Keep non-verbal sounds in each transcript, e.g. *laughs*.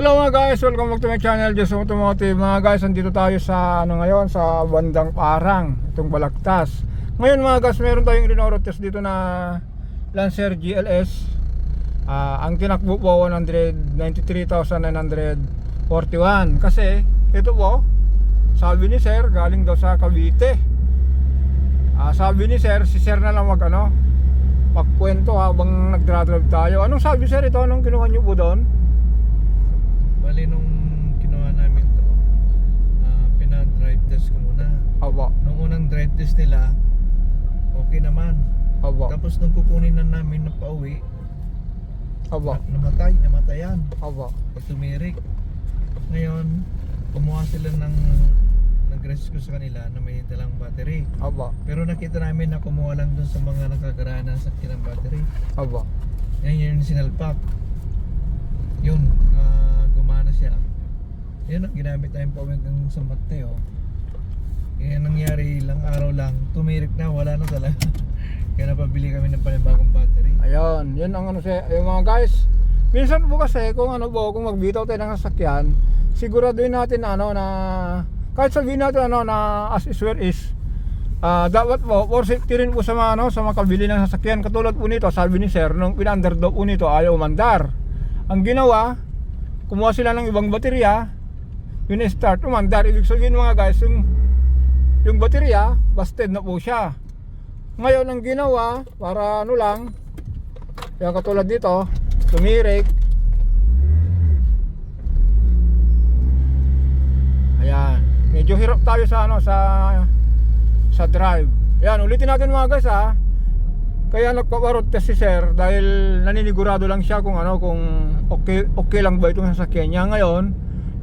Hello mga guys, welcome back to my channel, Just Automotive. Mga guys, andito tayo sa ano ngayon, sa bandang Parang, itong Balagtas. Ngayon mga guys, meron tayong rinoro test dito na Lancer GLS. Ah, ang tinakbo po 193,941. Kasi ito po, sabi ni Sir, galing daw sa Cavite. Ah, sabi ni Sir, si Sir na lang mag ano, magkwento habang nagdra-drive tayo. Anong sabi Sir ito? Anong kinuha niyo po doon? Bali nung kinuha namin to, ah, pina-drive test ko muna. Aba, Nung unang drive test nila, okay naman. aba, Tapos nung kukunin na namin na pauwi, aba, na- namatay, namatayan. aba. Pag tumirik. Ngayon, kumuha sila ng nag-rescue sa kanila na may dalang battery. Aba, Pero nakita namin na kumuha lang dun sa mga nakagaraan ng sakyan ng battery. aba. Yan yun yung sinalpak. Yun, siya. Yun ang ginamit namin pa hanggang sa Mateo. Kaya nangyari ilang araw lang, tumirik na, wala na talaga. *laughs* Kaya napabili kami ng panibagong battery. Ayun, yun ang ano siya, yung mga guys. Minsan po kasi kung ano po, kung magbitaw tayo ng sasakyan, siguraduhin natin na ano na kahit sabihin natin ano na as is where is ah dapat po for safety rin po sa mga ano sa makabili ng sasakyan katulad po nito sabi ni sir nung pinandar daw po nito ayaw umandar ang ginawa kumuha sila ng ibang baterya. Yun start umandar ibig sabihin mga guys yung yung baterya busted na po siya. Ngayon ang ginawa para ano lang kaya katulad dito tumirik. Ayan. Medyo hirap tayo sa ano sa sa drive. Ayan ulitin natin mga guys ha kaya nagpaparot test si sir dahil naninigurado lang siya kung ano kung okay okay lang ba itong sasakyan niya. Ngayon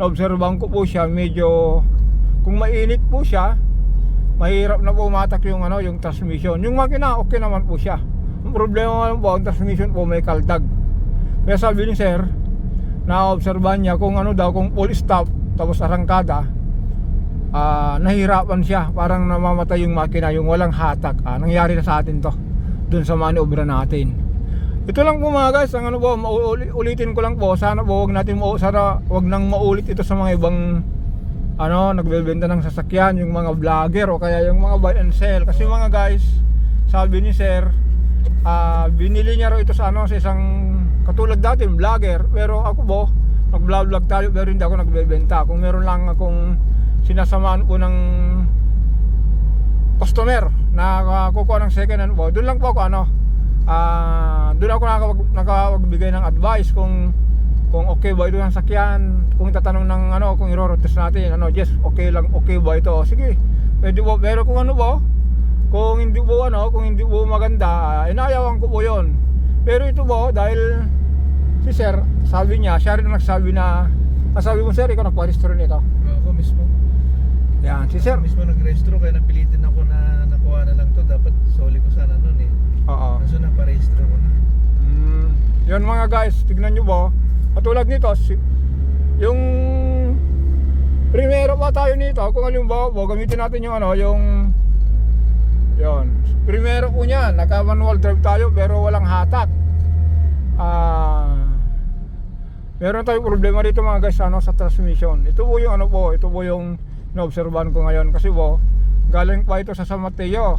naobserbahan ko po siya medyo kung mainit po siya mahirap na po matak yung ano yung transmission. Yung makina okay naman po siya. Ang problema lang po ang transmission po may kaldag. Kaya sabi ni sir naobserbahan niya kung ano daw kung full stop tapos arangkada ah nahirapan siya. Parang namamatay yung makina yung walang hatak. Ah, nangyari na sa atin to dun sa maniobra natin. Ito lang po mga guys ang ano po ulitin ko lang po sana po wag natin mau sana wag nang maulit ito sa mga ibang ano nagbebenta ng sasakyan yung mga vlogger o kaya yung mga buy and sell. Kasi mga guys sabi ni sir ah binili niya raw ito sa ano sa isang katulad dati vlogger. Pero ako po nag vlog tayo pero hindi ako nagbebenta. Kung meron lang akong sinasamaan po ng customer na uh, kukuha ng second hand po doon lang po ako ano ah doon ako nakawag, nakawagbigay ng advice kung kung okay ba ito ng sakyan kung tatanong ng ano kung irorotes natin ano yes okay lang okay ba ito? Sige pwede po pero kung ano po kung hindi po ano kung hindi po maganda uh, inayawan ko po yon pero ito po dahil si sir sabi niya siya rin ang nagsabi na ah, sabi mo sir ikaw nagpa-restore nito? Ako mismo. Yan si sir mismo nag-restro kaya napilitin ako na nakuha na lang to. Dapat soli ko sana nun eh. oo Kaso naparehistro ko na. Mm, yun mga guys, tignan nyo po. Katulad nito, si, yung primero pa tayo nito, kung halimbawa gamitin natin yung ano, yung yun. Primero po niya, naka manual drive tayo pero walang hatak. Ah meron tayong problema dito mga guys ano, sa transmission. Ito po yung ano po, ito po yung naobserbahan ko ngayon kasi po, galing pa ito sa San Mateo.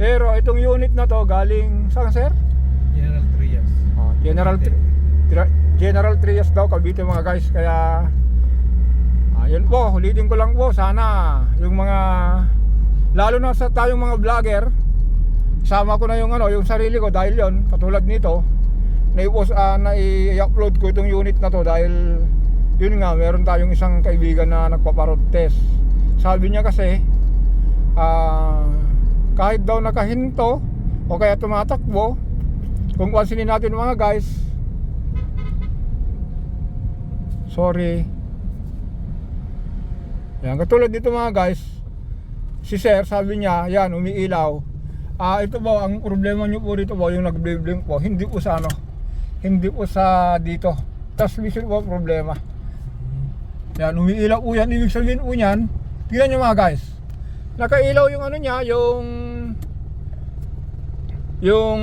Pero itong unit na to galing saan sir? General Trias. Oh, General Tri- General Trias daw Cavite mga guys kaya ayun po ulitin ko lang po sana yung mga lalo na sa tayong mga vlogger sama ko na yung ano yung sarili ko dahil yon katulad nito na-post uh, na i-upload ko itong unit na to dahil yun nga meron tayong isang kaibigan na nagpaparod test sabi niya kasi ah kahit daw nakahinto o kaya tumatakbo kung pansinin natin mga guys sorry. Yan katulad dito mga guys si sir sabi niya yan umiilaw. Ah ito po ang problema nyo po dito po yung nagblink po hindi po sa ano hindi po sa dito. Transmission po problema yan umiilaw po yan ibig sabihin po yan tingnan nyo mga guys nakailaw yung ano niya yung yung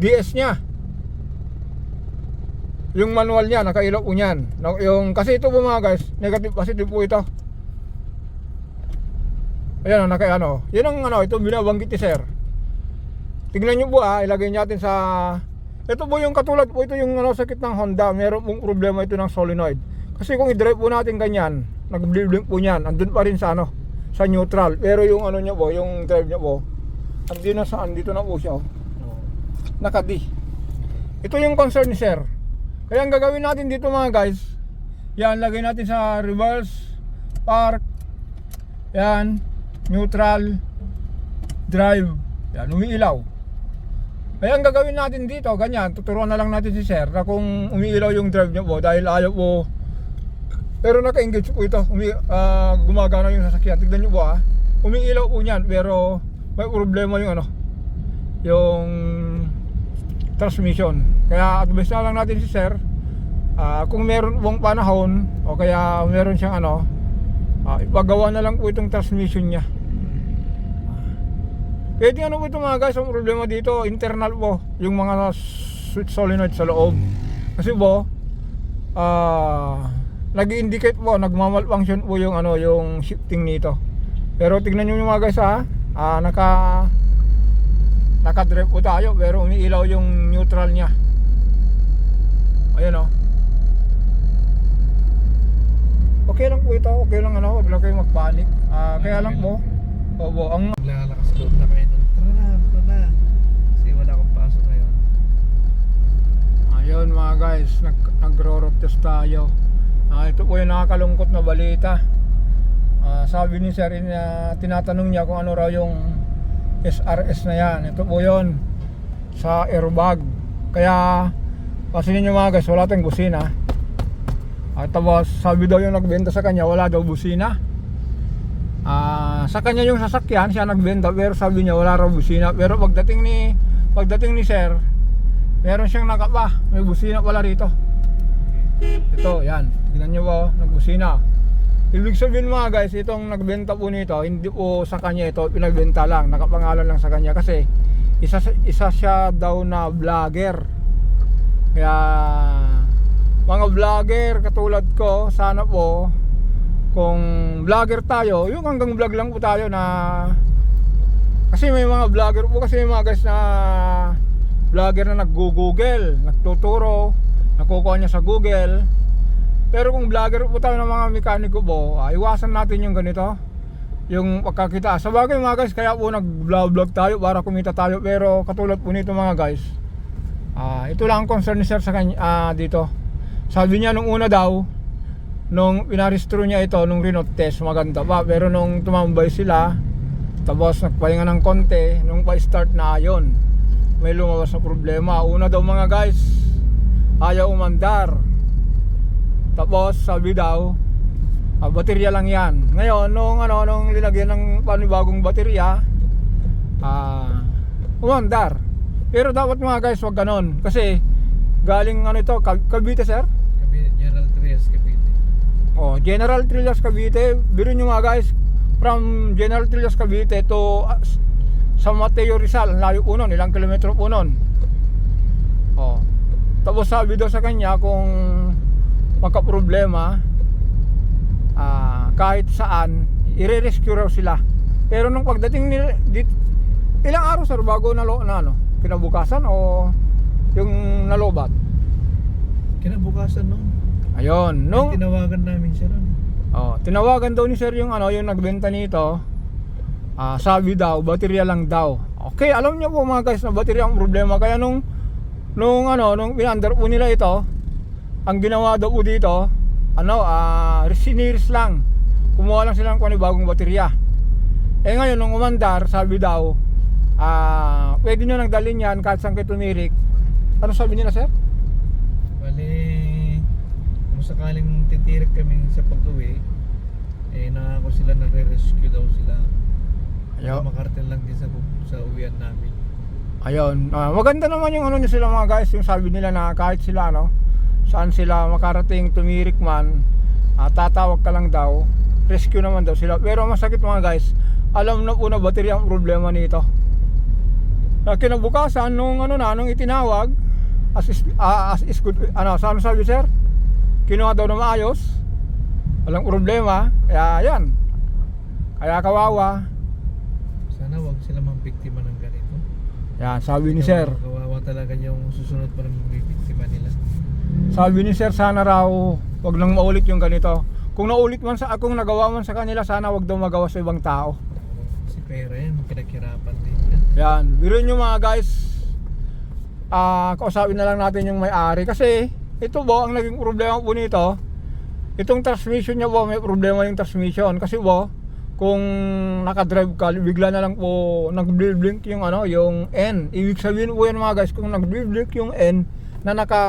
DS niya Yung manual niya, nakailaw po niyan. Yung, kasi ito po mga guys, negative positive po ito. Ayan o, naka ano. Yan ang ano, ito binabanggit ni sir. Tingnan nyo po ah, ilagay natin sa... Ito po yung katulad po, ito yung ano, sakit ng Honda. Meron pong problema ito ng solenoid. Kasi kung i-drive po natin ganyan, nag-blink po niyan, andun pa rin sa ano, sa neutral. Pero yung ano niya po, yung drive niya po, andito na sa, andito na po siya oh. Oo. Naka-D. Ito yung concern ni sir. Kaya ang gagawin natin dito mga guys, yan, lagay natin sa reverse, park, yan, neutral, drive, yan, umiilaw. Kaya ang gagawin natin dito, ganyan, tuturuan na lang natin si sir na kung umiilaw yung drive niya po dahil ayaw po pero naka-engage po ito, umi, ah, gumagana yung sasakyan. Tignan niyo po ah, umiilaw po niyan pero may problema yung ano, yung transmission. Kaya advice na lang natin si sir, ah, kung meron pong panahon o kaya meron siyang ano, ah, ipagawa na lang po itong transmission niya. Pwede ano po ito mga guys, ang problema dito, internal po, yung mga switch solenoid sa loob. Kasi po, ah, nag-indicate po, nagmamalfunction po yung ano, yung shifting nito. Pero tignan niyo mga guys ha, ah, naka naka-drive po tayo pero umiilaw yung neutral niya. Ayan oh. Okay lang po ito, okay lang ano, wag lang kayo magpanik. Ah, kaya lang po, opo, ang Naglalakas loob na kayo. Tara na, tara na. Kasi wala akong pasok ngayon. Ayun mga guys, nag nagro-road test tayo. Ah, ito po yung nakakalungkot na balita. Ah, sabi ni Sir, na tinatanong niya kung ano raw yung SRS na yan. Ito po yun sa airbag. Kaya, kasi ninyo mga guys, wala tayong busina. At tapos, sabi daw yung nagbenta sa kanya, wala daw busina. Ah, sa kanya yung sasakyan, siya nagbenta, pero sabi niya wala raw busina. Pero pagdating ni pagdating ni Sir, meron siyang nakapa, may busina pala rito. Ito, yan. Tignan nyo ba, nagbusina. Ibig sabihin mga guys, itong nagbenta po nito, hindi po sa kanya ito, pinagbenta lang, nakapangalan lang sa kanya kasi isa, isa siya daw na vlogger. Kaya mga vlogger katulad ko, sana po kung vlogger tayo, yung hanggang vlog lang po tayo na kasi may mga vlogger po kasi may mga guys na vlogger na nag-google, nagtuturo, nakukuha niya sa Google. Pero kung vlogger po tayo ng mga mekaniko po, ah, iwasan natin yung ganito. Yung pagkakita. Sa bagay mga guys, kaya po nag-vlog tayo para kumita tayo. Pero katulad po nito mga guys, ah, ito lang ang concern ni sir sa kanya ah, dito. Sabi niya nung una daw, nung pinarestro niya ito, nung rinot test, maganda pa. Pero nung tumambay sila, tapos nagpahinga ng konti, nung pa-start na ayon, may lumabas na problema. Una daw mga guys, ayaw umandar. Tapos sabi daw, ah, baterya lang yan. Ngayon, nung ano, nung linagyan ng panibagong baterya, ah, umandar. Pero dapat mga guys, wag ganon. Kasi, galing ano ito, Ca- Cavite sir? General Trias, Cavite. Oh, General Trias Cavite, biro nyo mga guys, from General Trias Cavite to ah, s- San Mateo Rizal, layo po nun, ilang kilometro po nun. Tapos sabi daw sa kanya kung magka-problema, ah, kahit saan, i-rescue raw sila. Pero nung pagdating ni dit, ilang araw sir bago nalo na ano, kinabukasan o yung nalobat. Kinabukasan nun. Ayun, nung Tinawagan namin siya nun. Oh, tinawagan daw ni sir yung ano, yung nagbenta nito. Ah, sabi daw, baterya lang daw. Okay, alam niyo po mga guys na baterya ang problema. Kaya nung nung ano, nung pinandar po nila ito, ang ginawa daw po dito, ano, ah, siniris lang. Kumuha lang sila ng bagong baterya. Eh ngayon nung umandar, sabi daw, ah, pwede nyo nang dalhin yan kahit saan kayo tumirik. Ano sabi nila sir? Bali, kung sakaling titirik kami sa pag-uwi, eh nangako sila na re-rescue daw sila. Ayaw. Makartel lang din sa, sa uwian namin. Ayun, ah, maganda naman yung ano nyo sila mga guys, yung sabi nila na kahit sila no, saan sila makarating tumirik man, ah, tatawag ka lang daw, rescue naman daw sila. Pero masakit mga guys, alam na po na baterya ang problema nito. Na kinabukasan nung ano na, nung itinawag, as is, ah, as is good, ano, sa ano sabi sir? Kinuha daw na maayos. Walang problema. Kaya yan. Kaya kawawa. Sana wag sila mambiktima ng ganito. Yan, sabi ni sir. Kawawa talaga yung susunod pa ng bibiktima nila. Sabi ni sir, sana raw wag nang maulit yung ganito. Kung naulit man sa kung nagawa man sa kanila, sana wag daw magawa sa ibang tao. Si pera yan, pinaghirapan din yan. Biruin nyo mga guys. Ah, kausapin na lang natin yung may-ari kasi ito bo ang naging problema po nito. Itong transmission niya po may problema yung transmission kasi po kung nakadrive ka bigla na lang po nag-blink yung ano yung N. Ibig sabihin po yan mga guys kung nag-blink yung N na naka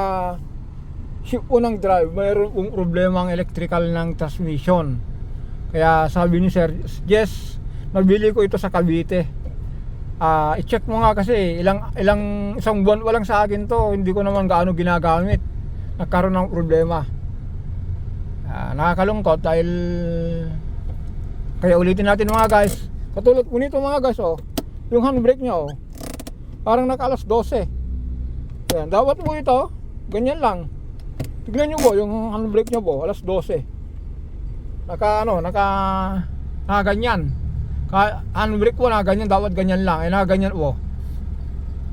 shift po ng drive mayroon pong problema ang electrical ng transmission. Kaya sabi ni Sir, yes, nabili ko ito sa Cavite ah i-check mo nga kasi ilang ilang isang buwan pa lang sa akin to hindi ko naman gaano ginagamit nagkaroon ng problema Ah, nakakalungkot dahil kaya ulitin natin mga guys. Katulad po nito mga guys oh. Yung handbrake niya oh. Parang naka alas 12 Ayan, dapat po ito ganyan lang. Tignan nyo po yung handbrake niya po alas 12 naka ano naka naka ganyan. Ka handbrake po na ganyan dapat ganyan lang. Eh na ganyan po.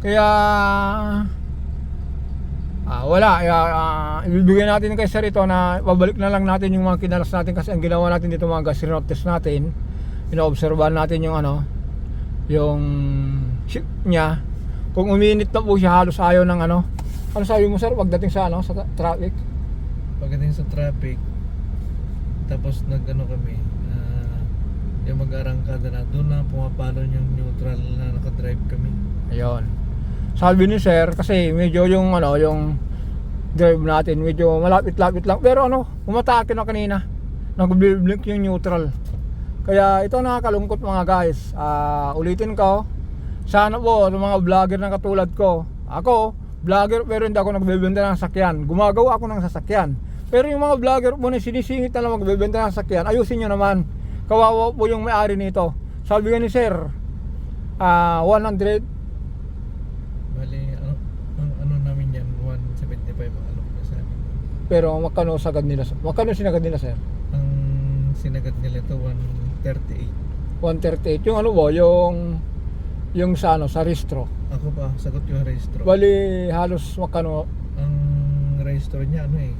Kaya ah, wala ah, ibibigay natin kay sir ito na babalik na lang natin yung mga kinalas natin kasi ang ginawa natin dito mga gas test natin inoobserbahan natin yung ano yung shift niya kung uminit na po siya halos ayaw ng ano ano sabi mo sir pagdating sa ano sa tra- traffic Pagdating sa traffic, tapos nag-ano kami, ah, yung mag-arangkada na, doon na pumapalo yung neutral na nakadrive kami. Ayun. Sabi ni sir kasi medyo yung ano yung drive natin medyo malapit-lapit lang pero ano umatake na kanina. Nag-blink yung neutral. Kaya ito nakakalungkot mga guys. Ah, ulitin ko. Sana po sa mga vlogger na katulad ko. Ako, vlogger pero hindi ako nagbebenta ng sasakyan. Gumagawa ako ng sasakyan. Pero yung mga vlogger po na sinisingit na lang magbebenta ng sasakyan, ayusin nyo naman. Kawawa po yung may-ari nito. Sabi ni sir, ah 100 Bali, ano, ang ano namin yan, 175 ang alok na sa amin. Pero magkano sagad nila? Magkano sinagad nila, sir? Ang sinagat nila ito, 138. 138. Yung ano ba? Yung yung sa ano, sa restro. Ako pa, sagot yung registro. Bali halos magkano? ang registro niya, ano eh,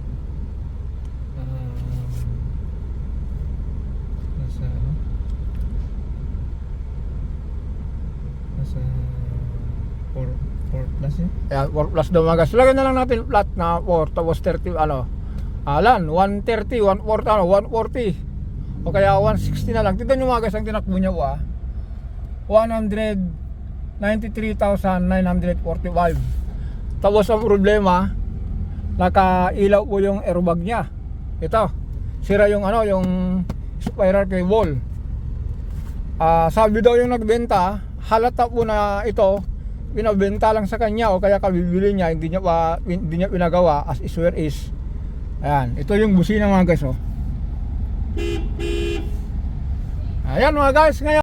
um, nasa ano, nasa 4, 4 plus eh. Ayan, 4 plus daw mga guys. Lagyan na lang natin flat na 4 tapos 30 ano. Alan, 130, 140, ano, 140. O kaya 160 na lang. Tignan nyo mga guys ang tinakbo niya ah. 193,945. Tapos ang problema, nakailaw po yung airbag niya. Ito, sira yung ano, yung spiral cable. Ah, sabi daw yung nagbenta, halata po na ito, binabenta lang sa kanya o kaya kabibili niya, hindi niya pa hindi niya pinagawa as is where is. Ayan, ito yung busina mga guys oh. Ayan mga guys, ngayon